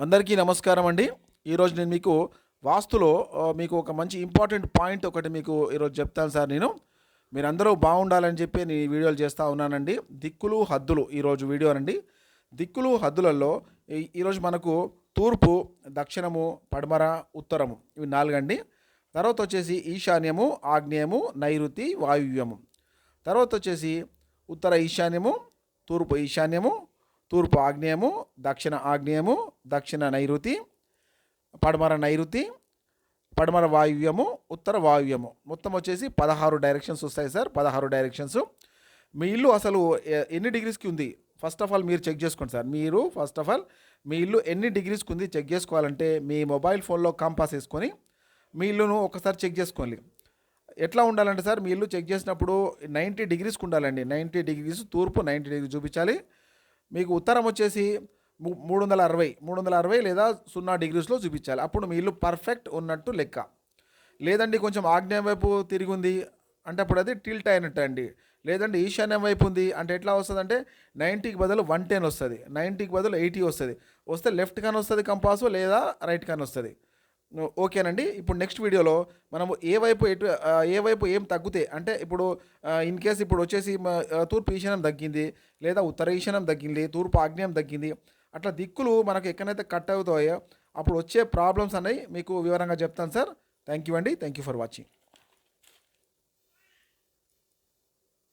అందరికీ నమస్కారం అండి. ఈరోజు నేను మీకు వాస్తులో మీకు ఒక మంచి ఇంపార్టెంట్ పాయింట్ ఒకటి మీకు ఈరోజు చెప్తాను సార్ నేను. మీరందరూ బాగుండాలని చెప్పి నేను ఈ వీడియోలు చేస్తూ ఉన్నానండి. దిక్కులు హద్దులు ఈరోజు వీడియో అండి. దిక్కులు హద్దులలో ఈ- ఈరోజు మనకు తూర్పు దక్షిణము పడమర ఉత్తరము ఇవి నాలుగండి. తర్వాత వచ్చేసి ఈశాన్యము ఆగ్నేయము నైరుతి వాయువ్యము. తర్వాత వచ్చేసి ఉత్తర ఈశాన్యము తూర్పు ఈశాన్యము తూర్పు ఆగ్నేయము దక్షిణ ఆగ్నేయము దక్షిణ నైరుతి పడమర నైరుతి పడమర వాయువ్యము ఉత్తర వాయువ్యము. మొత్తం వచ్చేసి పదహారు డైరెక్షన్స్ వస్తాయి సార్ పదహారు డైరెక్షన్స్ మీ ఇల్లు అసలు ఎన్ని డిగ్రీస్కి ఉంది? ఫస్ట్ ఆఫ్ ఆల్ మీరు చెక్ చేసుకోండి సార్. మీరు ఫస్ట్ ఆఫ్ ఆల్ మీ ఇల్లు ఎన్ని డిగ్రీస్కి ఉంది చెక్ చేసుకోవాలంటే మీ మొబైల్ ఫోన్లో కంపాస్ వేసుకొని మీ ఇల్లును ఒకసారి చెక్ చేసుకోండి. ఎట్లా ఉండాలంటే సార్ మీ ఇల్లు చెక్ చేసినప్పుడు నైంటీ డిగ్రీస్కి ఉండాలండి. నైంటీ డిగ్రీస్ తూర్పు నైంటీ డిగ్రీ చూపించాలి. మీకు ఉత్తరం వచ్చేసి మూడు వందల అరవై మూడు వందల అరవై లేదా సున్నా డిగ్రీస్లో చూపించాలి. అప్పుడు మీ ఇల్లు పర్ఫెక్ట్ ఉన్నట్టు లెక్క. లేదండి కొంచెం ఆగ్నేయం వైపు తిరిగి ఉంది అంటే అప్పుడు అది టిల్ట్ అయినట్టు అండి లేదంటే ఈశాన్యం వైపు ఉంది అంటే ఎట్లా వస్తుంది అంటే నైంటీకి బదులు వన్ టెన్ వస్తుంది. నైంటీకి బదులు ఎయిటీ వస్తుంది. వస్తే లెఫ్ట్ కానీ వస్తుంది కంపాసు లేదా రైట్ కానీ వస్తుంది. ఓకేనండి. ఇప్పుడు నెక్స్ట్ వీడియోలో మనము ఏ వైపు ఎటు ఏ వైపు ఏం తగ్గుతాయి అంటే ఇప్పుడు ఇన్ కేస్ ఇప్పుడు వచ్చేసి తూర్పు ఈశాన్యం తగ్గింది లేదా ఉత్తర ఈశాన్యం తగ్గింది తూర్పు ఆగ్నేయం తగ్గింది అట్లా దిక్కులు మనకు ఎక్కడైతే కట్ అవుతాయో అప్పుడు వచ్చే ప్రాబ్లమ్స్ అనేవి మీకు వివరంగా చెప్తాను సార్. థ్యాంక్ యూ అండి. Thank you for watching.